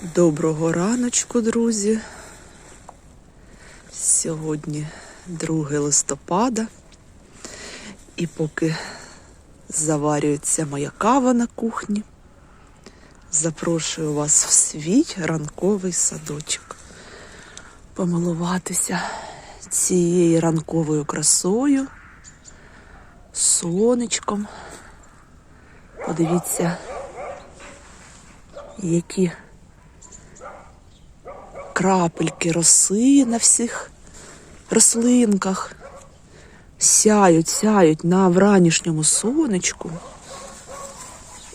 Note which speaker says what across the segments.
Speaker 1: Доброго раночку, друзі. Сьогодні 2 листопада. І поки заварюється моя кава на кухні, запрошую вас в свій ранковий садочок. Помилуватися цією ранковою красою, сонечком. Подивіться, які крапельки роси на всіх рослинках. Сяють, сяють на вранішньому сонечку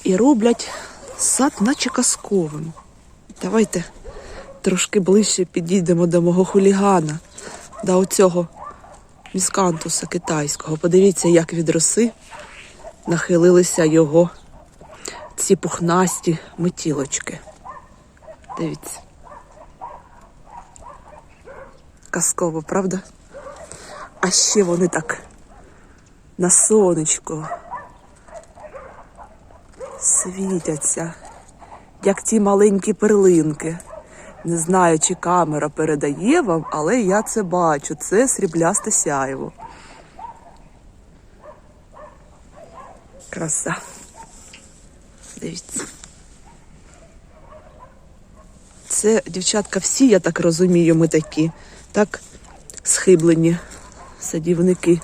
Speaker 1: і роблять сад наче казковим. Давайте трошки ближче підійдемо до мого хулігана, до оцього міскантуса китайського. Подивіться, як від роси нахилилися його ці пухнасті метілочки. Дивіться. Казково, правда? А ще вони так на сонечку світяться, як ті маленькі перлинки. Не знаю, чи камера передає вам, але я це бачу. Це сріблясте сяєво. Краса. Дивіться. Це, дівчатка, всі, я так розумію, ми такі, так схиблені садівники.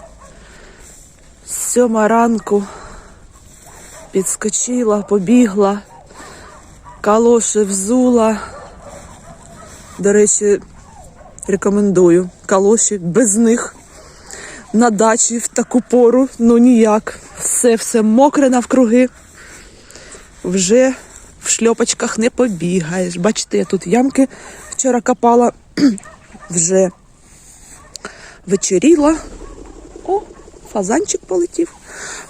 Speaker 1: Сьома ранку підскочила, побігла, калоші взула. До речі, рекомендую калоші без них на дачі в таку пору, ну ніяк. Все, все мокре навкруги. Вже в шльопочках не побігаєш. Бачите, я тут ямки вчора копала, вже вечоріла. О, фазанчик полетів.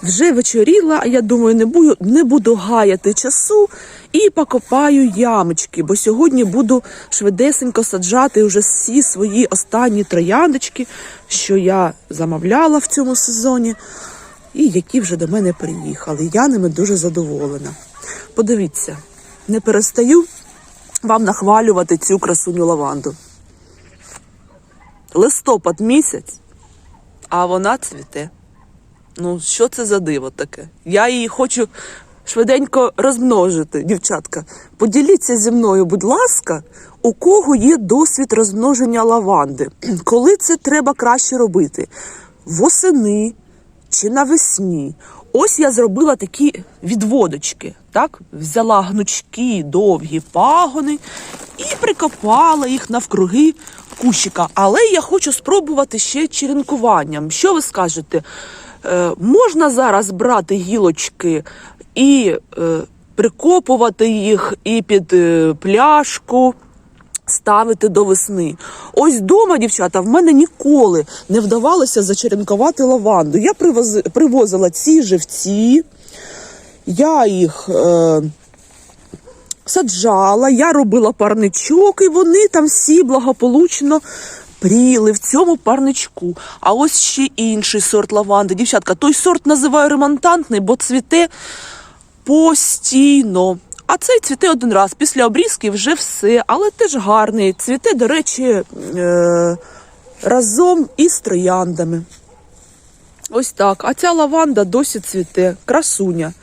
Speaker 1: Вже вечоріла, а я думаю, не буду, не буду гаяти часу і покопаю ямочки, бо сьогодні буду швидесенько саджати вже всі свої останні трояндочки, що я замовляла в цьому сезоні, і які вже до мене приїхали. Я ними дуже задоволена. Подивіться, не перестаю вам нахвалювати цю красуню лаванду. Листопад місяць, а вона цвіте. Ну, що це за диво таке? Я її хочу швиденько розмножити, дівчатка. Поділіться зі мною, будь ласка, у кого є досвід розмноження лаванди. Коли це треба краще робити? Восени чи навесні? Ось я зробила такі відводочки. Так? Взяла гнучкі довгі пагони і прикопала їх навкруги кущика. Але я хочу спробувати ще черенкуванням. Що ви скажете? Е, можна зараз брати гілочки і е, прикопувати їх і під е, пляшку. Ставити до весни. Ось дома, дівчата, в мене ніколи не вдавалося зачеренкувати лаванду. Я привози, привозила ці живці, я їх е, саджала, я робила парничок, і вони там всі благополучно пріли в цьому парничку. А ось ще інший сорт лаванди. Дівчатка, той сорт називаю ремонтантний, бо цвіте постійно. А цей цвіте один раз. Після обрізки вже все, але теж гарний. Цвіте, до речі, е- разом із трояндами. Ось так. А ця лаванда досі цвіте, красуня.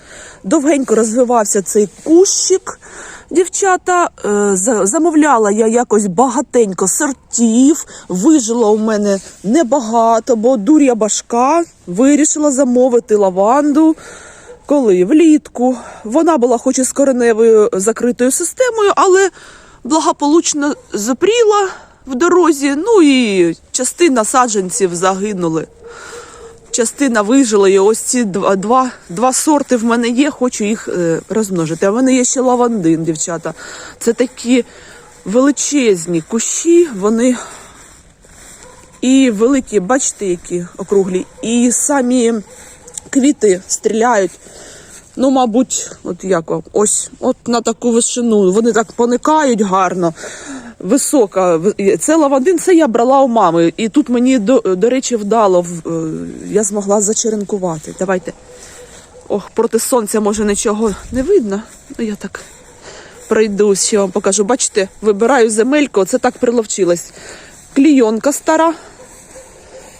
Speaker 1: Довгенько розвивався цей кущик. Дівчата, е, замовляла я якось багатенько сортів. Вижило у мене небагато, бо дур'я башка вирішила замовити лаванду. Коли влітку вона була хоч і з кореневою закритою системою, але благополучно запріла в дорозі. Ну і частина саджанців загинули. Частина вижила, і ось ці два, два, два сорти в мене є, хочу їх е, розмножити. А в мене є ще лавандин, дівчата. Це такі величезні кущі, вони і великі, бачите, які округлі, і самі квіти стріляють. Ну, мабуть, от як ось от на таку висину. Вони так поникають гарно. Висока. Це лавандин, це я брала у мами. І тут мені, до, до речі, вдало. е, Я змогла зачеренкувати. Давайте. Ох, проти сонця може нічого не видно. Ну, я так пройдусь, ще вам покажу. Бачите, вибираю земельку, це так приловчилось. Клійонка стара.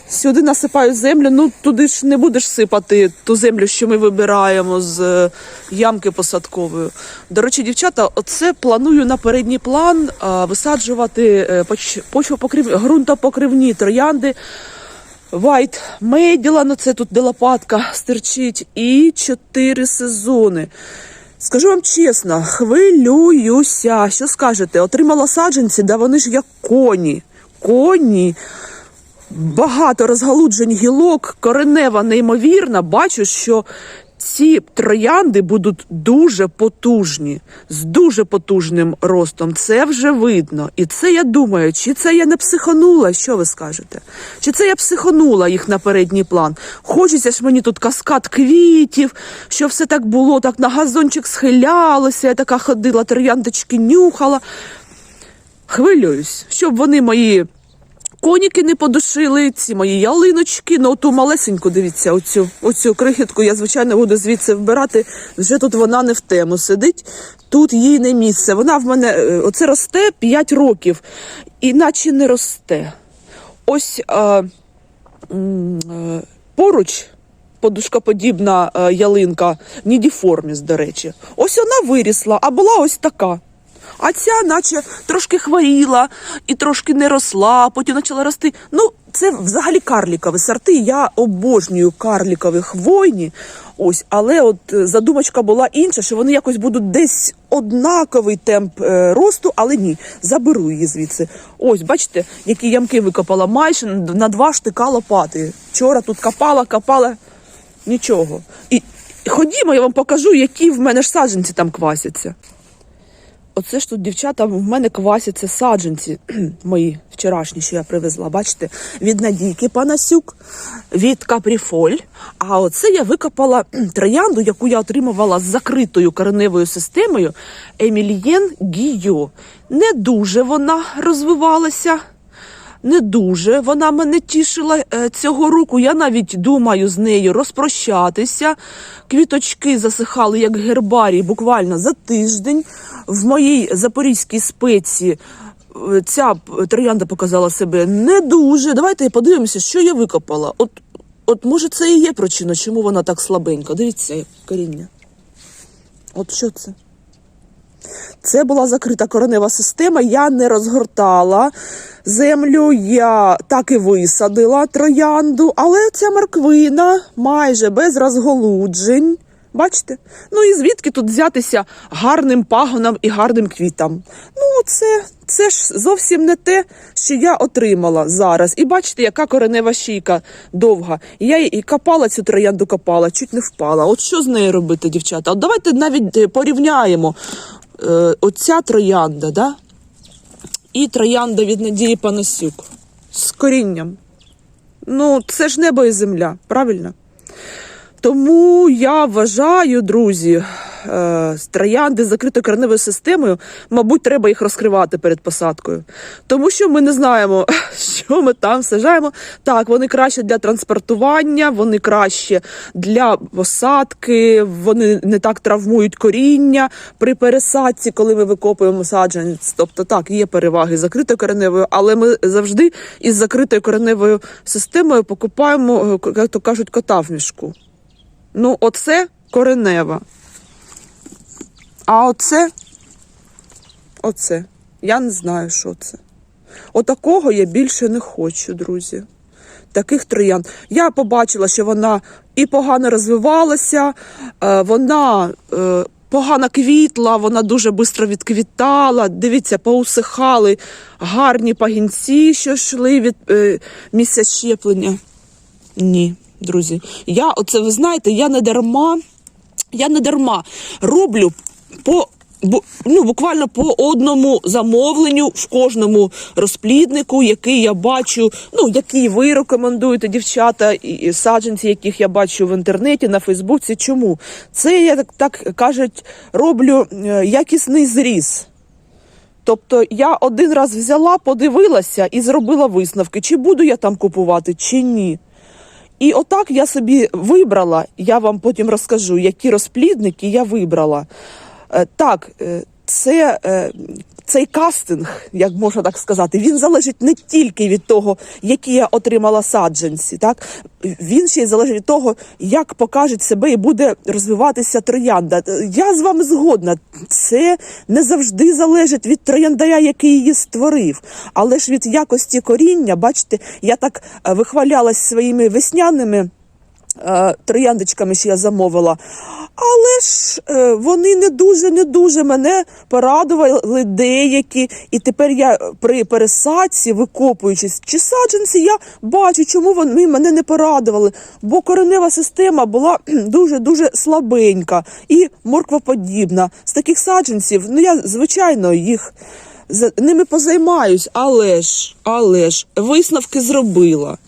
Speaker 1: Сюди насипаю землю. Ну туди ж не будеш сипати ту землю, що ми вибираємо з е, ямки посадкової. До речі, дівчата, оце планую на передній план висаджувати е, поч- почвопокрив... ґрунтопокривні троянди. White Меділа, ну це тут де лопатка стирчить, і чотири сезони. Скажу вам чесно, хвилююся. Що скажете? Отримала саджанці, да вони ж як коні. Коні. Багато розгалуджень гілок, коренева неймовірна. Бачу, що ці троянди будуть дуже потужні, з дуже потужним ростом. Це вже видно. І це я думаю, чи це я не психанула, що ви скажете? Чи це я психанула їх на передній план? Хочеться ж мені тут каскад квітів, що все так було, так на газончик схилялося, я така ходила, трояндочки нюхала. Хвилююсь, щоб вони мої коніки не подушили, ці мої ялиночки, ну ту малесеньку, дивіться, оцю, оцю крихітку я, звичайно, буду звідси вбирати. Вже тут вона не в тему сидить, тут їй не місце. Вона в мене е, оце росте 5 років, іначе не росте. Ось е, м, е, поруч. Подушкоподібна е, ялинка, нідіформіс, до речі. Ось вона вирісла, а була ось така. А ця, наче трошки хворіла і трошки не росла, потім почала рости. Ну, це взагалі карлікові сорти. Я обожнюю карлікові хвойні. Ось, але от е, задумочка була інша, що вони якось будуть десь однаковий темп е, росту, але ні, заберу її звідси. Ось, бачите, які ямки викопала майже на два штика лопати. Вчора тут копала, копала, нічого. І ходімо, я вам покажу, які в мене ж саджанці там квасяться. Оце ж тут, дівчата, в мене квасяться саджанці мої вчорашні, що я привезла. Бачите, від Надійки Панасюк, від Капріфоль. А оце я викопала троянду, яку я отримувала з закритою кореневою системою Емільєн Гіо. Не дуже вона розвивалася. Не дуже вона мене тішила е, цього року. Я навіть думаю з нею розпрощатися. Квіточки засихали як гербарій буквально за тиждень. В моїй запорізькій спеці е, ця троянда показала себе не дуже. Давайте подивимося, що я викопала. От, от може, це і є причина, чому вона так слабенька. Дивіться, коріння. От що це? Це була закрита коренева система. Я не розгортала землю, я так і висадила троянду, але ця морквина майже без розголуджень. Бачите? Ну і звідки тут взятися гарним пагонам і гарним квітам? Ну, це, це ж зовсім не те, що я отримала зараз. І бачите, яка коренева шийка довга. Я і копала цю троянду, копала, чуть не впала. От що з нею робити, дівчата? От давайте навіть е, порівняємо оця троянда, да? і троянда від Надії Панасюк з корінням. Ну, це ж небо і земля, правильно? Тому я вважаю, друзі, е, троянди з закритою кореневою системою, мабуть, треба їх розкривати перед посадкою. Тому що ми не знаємо, що ми там сажаємо. Так, вони краще для транспортування, вони краще для посадки, вони не так травмують коріння при пересадці, коли ми викопуємо саджанець. Тобто, так, є переваги закритою кореневою, але ми завжди із закритою кореневою системою покупаємо, е, як то кажуть, кота в мішку. Ну, оце коренева. А оце, оце. Я не знаю, що це. Отакого я більше не хочу, друзі. Таких троян. Я побачила, що вона і погано розвивалася, е, вона е, погано квітла, вона дуже швидко відквітала. Дивіться, поусихали гарні пагінці, що йшли від е, місця щеплення. Ні, друзі. Я оце ви знаєте, я не дарма, я не дарма роблю по. Ну, буквально по одному замовленню в кожному розпліднику, який я бачу, ну який ви рекомендуєте, дівчата, і саджанці, яких я бачу в інтернеті, на Фейсбуці. Чому? Це я так, так кажуть, роблю е, якісний зріз. Тобто я один раз взяла, подивилася і зробила висновки, чи буду я там купувати, чи ні. І отак я собі вибрала, я вам потім розкажу, які розплідники я вибрала. Е, Так, е, це, е, цей кастинг, як можна так сказати, він залежить не тільки від того, які я отримала саджанці. Так? Він ще й залежить від того, як покаже себе і буде розвиватися троянда. Я з вами згодна. Це не завжди залежить від трояндаря, який її створив. Але ж від якості коріння, бачите, я так вихвалялась своїми весняними трояндочками, що я замовила. Але ж е, вони не дуже, не дуже мене порадували деякі. І тепер я при пересадці, викопуючись чи саджанці, я бачу, чому вони мене не порадували. Бо коренева система була дуже дуже слабенька і морквоподібна. З таких саджанців, ну я звичайно їх ними позаймаюсь, але ж, але ж, висновки зробила.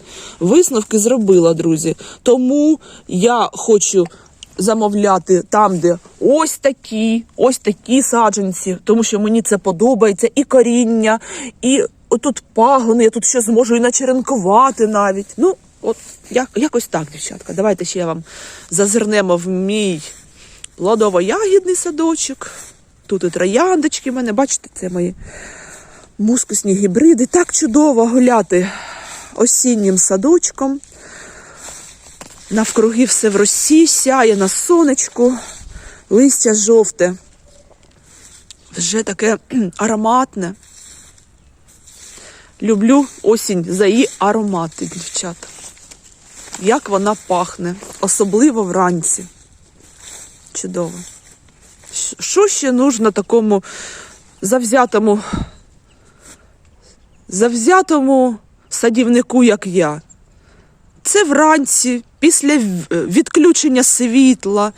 Speaker 1: Висновки зробила, друзі. Тому я хочу замовляти там, де ось такі, ось такі саджанці, тому що мені це подобається, і коріння, і отут пагони, я тут ще зможу і начеренкувати навіть. Ну, от як, якось так, дівчатка. Давайте ще я вам зазирнемо в мій плодово-ягідний садочок. Тут і трояндочки в мене, бачите, це мої мускусні гібриди. Так чудово гуляти осіннім садочком. Навкруги все в росі, сяє на сонечку, листя жовте. Вже таке ароматне. Люблю осінь за її аромати, дівчата. Як вона пахне, особливо вранці. Чудово. Що ще нужно такому завзятому, завзятому садівнику, як я? Це вранці, після відключення світла,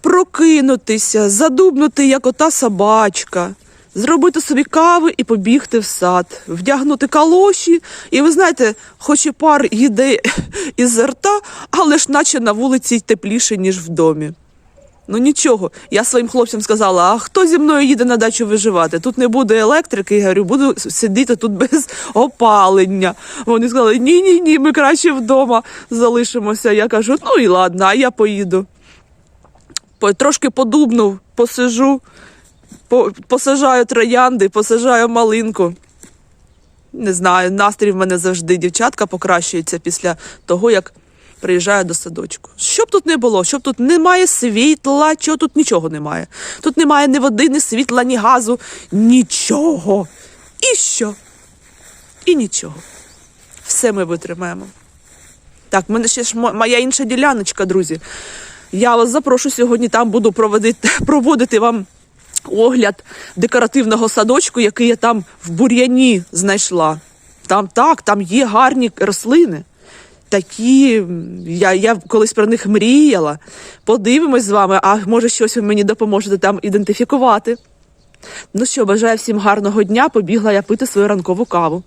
Speaker 1: прокинутися, задубнути, як ота собачка, зробити собі кави і побігти в сад, вдягнути калоші, і ви знаєте, хоч і пар їде із рта, але ж наче на вулиці й тепліше, ніж в домі. Ну нічого, я своїм хлопцям сказала: а хто зі мною їде на дачу виживати? Тут не буде електрики, я говорю, буду сидіти тут без опалення. Вони сказали, ні, ні, ні, ми краще вдома залишимося. Я кажу, ну і ладно, а я поїду. Трошки подубнув, посижу, посажаю троянди, посажаю малинку. Не знаю, настрій в мене завжди дівчатка покращується після того, як приїжджаю до садочку. Що б тут не було, щоб тут немає світла, чого тут нічого немає. Тут немає ні води, ні світла, ні газу, нічого. І що? І нічого. Все ми витримаємо. Так, в мене ще ж моя інша діляночка, друзі. Я вас запрошу сьогодні, там буду проводити, проводити вам огляд декоративного садочку, який я там в бур'яні знайшла. Там так, там є гарні рослини. Такі, я, я колись про них мріяла. Подивимось з вами, а може щось ви мені допоможете там ідентифікувати. Ну що, бажаю всім гарного дня. Побігла я пити свою ранкову каву.